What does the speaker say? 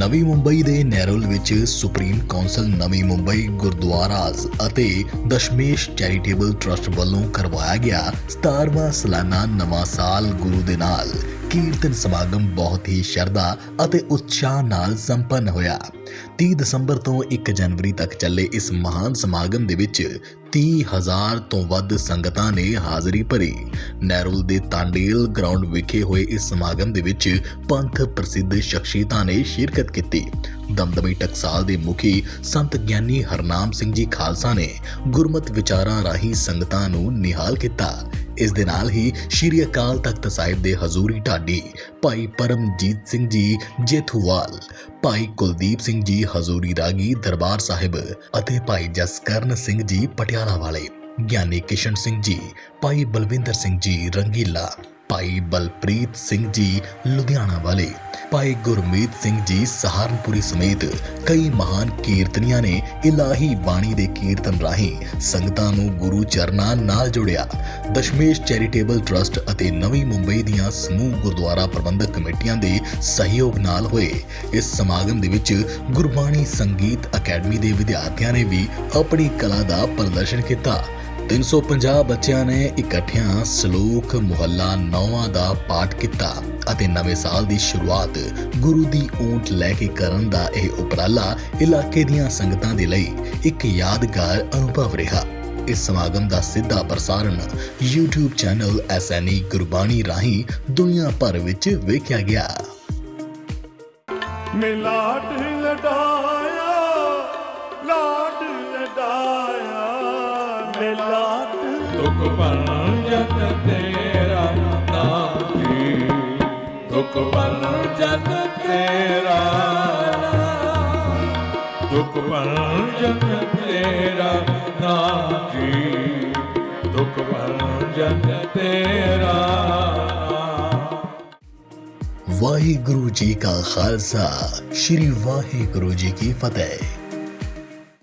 ਨਵੀਂ ਮੁੰਬਈ ਦੇ ਨੈਰੋਲ ਵਿੱਚ ਸੁਪਰੀਮ ਕੌਂਸਲ ਨਵੀਂ ਮੁੰਬਈ ਗੁਰਦੁਆਰਾਜ਼ ਅਤੇ ਦਸ਼ਮੇਸ਼ ਚੈਰੀਟੇਬਲ ਟਰਸਟ ਵੱਲੋਂ ਕਰਵਾਇਆ ਗਿਆ 17ਵਾਂ ਸਾਲਾਨਾ ਨਵਾਂ ਸਾਲ ਗੁਰੂ ਦੇ ਨਾਲ। ਕੀਰਤਨ ਸਮਾਗਮ ਬਹੁਤ ਹੀ ਸ਼ਰਧਾ ਅਤੇ ਉਤਸ਼ਾਹ ਨਾਲ ਸੰਪੰਨ ਹੋਇਆ। 30 ਦਸੰਬਰ ਤੋਂ 1 ਜਨਵਰੀ ਤੱਕ ਚੱਲੇ ਇਸ ਮਹਾਨ ਸਮਾਗਮ ਦੇ ਵਿੱਚ 30000 ਤੋਂ ਵੱਧ ਸੰਗਤਾਂ ਨੇ ਹਾਜ਼ਰੀ ਭਰੀ। ਨਹਿਰੂਲ ਦੇ ਤਾਂਡੇਲ ਗਰਾਊਂਡ ਵਿਖੇ ਹੋਏ ਇਸ ਸਮਾਗਮ ਦੇ ਵਿੱਚ ਪੰਥ ਪ੍ਰਸਿੱਧ ਸ਼ਖਸੀਅਤਾਂ ਨੇ ਸ਼ਿਰਕਤ ਕੀਤੀ। ਦਮਦਮੀ ਟਕਸਾਲ ਦੇ ਮੁਖੀ ਸੰਤ ਗਿਆਨੀ ਹਰਨਾਮ ਸਿੰਘ ਜੀ ਖਾਲਸਾ ਨੇ ਗੁਰਮਤ ਵਿਚਾਰਾਂ ਰਾਹੀਂ ਸੰਗਤਾਂ ਨੂੰ ਨਿਹਾਲ ਕੀਤਾ। ਇਸ ਦੇ ਨਾਲ ਹੀ ਸ਼੍ਰੀ ਅਕਾਲ ਤਖਤ ਸਾਹਿਬ ਦੇ ਹਜ਼ੂਰੀ ਢਾਡੀ ਭਾਈ ਪਰਮਜੀਤ ਸਿੰਘ ਜੀ ਜੇਥੂਵਾਲ ਭਾਈ ਕੁਲਦੀਪ ਸਿੰਘ ਜੀ ਹਜ਼ੂਰੀ ਰਾਗੀ ਦਰਬਾਰ ਸਾਹਿਬ ਅਤੇ ਭਾਈ ਜਸਕਰਨ ਸਿੰਘ ਜੀ ਪਟਿਆਲਾ ਵਾਲੇ, ਗਿਆਨੀ ਕਿਸ਼ਨ ਸਿੰਘ ਜੀ, ਭਾਈ ਬਲਵਿੰਦਰ ਸਿੰਘ ਜੀ ਰੰਗੀਲਾ। ਭਾਈ ਬਲਪ੍ਰੀਤ ਸਿੰਘ ਜੀ ਲੁਧਿਆਣਾ ਵਾਲੇ। ਭਾਈ ਗੁਰਮੀਤ ਸਿੰਘ ਜੀ ਸਹਾਰਨਪੁਰੀ ਸਮੇਤ ਕਈ ਮਹਾਨ ਕੀਰਤਨੀਆਂ ਨੇ ਇਲਾਹੀ ਬਾਣੀ ਦੇ ਕੀਰਤਨ ਰਾਹੀਂ ਸੰਗਤਾਂ ਨੂੰ ਗੁਰੂ ਚਰਨਾਂ ਨਾਲ ਜੋੜਿਆ। ਦਸ਼ਮੇਸ਼ ਚੈਰੀਟੇਬਲ ਟਰਸਟ ਅਤੇ ਨਵੀਂ ਮੁੰਬਈ ਦੀਆਂ ਸਮੂਹ ਗੁਰਦੁਆਰਾ ਪ੍ਰਬੰਧਕ ਕਮੇਟੀਆਂ ਦੇ ਸਹਿਯੋਗ ਨਾਲ ਹੋਏ। ਇਸ ਸਮਾਗਮ ਦੇ ਵਿੱਚ ਗੁਰਬਾਣੀ ਸੰਗੀਤ ਅਕੈਡਮੀ ਦੇ ਵਿਦਿਆਰਥੀਆਂ ਨੇ ਵੀ ਆਪਣੀ ਕਲਾ ਦਾ ਪ੍ਰਦਰਸ਼ਨ ਕੀਤਾ। 350 ਬੱਚਿਆਂ ਨੇ ਇਕੱਠਿਆਂ ਸ਼ਲੋਕ ਮੁਹੱਲਾ ਨੌਵਾਂ ਦਾ ਪਾਠ ਕੀਤਾ ਅਤੇ ਨਵੇਂ ਸਾਲ ਦੀ ਸ਼ੁਰੂਆਤ ਗੁਰੂ ਦੀ ਊਂਟ ਲੈ ਕੇ ਕਰਨ ਦਾ ਇਹ ਉਪਰਾਲਾ ਇਲਾਕੇ ਦੀਆਂ ਸੰਗਤਾਂ ਦੇ ਲਈ ਇੱਕ ਯਾਦਗਾਰ ਅਨੁਭਵ ਰਿਹਾ। ਇਸ ਸਮਾਗਮ ਦਾ ਸਿੱਧਾ ਪ੍ਰਸਾਰਣ YouTube ਚੈਨਲ ਐਸਐਨਈ ਗੁਰਬਾਣੀ ਰਾਹੀਂ ਦੁਨੀਆ ਭਰ ਵਿੱਚ ਵੇਖਿਆ ਗਿਆ। ਮੈਂ ਲਾਡ ਮੈਂ ਲਾਡ ਦੁੱਖ ਭੰਜਨ ਤੇਰਾ ਨਾਮ ਜੀ ਦੁੱਖ ਭੰਜਨ ਤੇਰਾ ਨਾਮ ਦੁੱਖ ਭੰਜਨ ਤੇਰਾ ਨਾਮ ਜੀ ਦੁੱਖ ਜਗ ਤੇਰਾ ਵਾਹਿਗੁਰੂ ਜੀ ਕਾ ਖਾਲਸਾ, ਸ੍ਰੀ ਵਾਹਿਗੁਰੂ ਜੀ ਕੀ ਫਤਿਹ।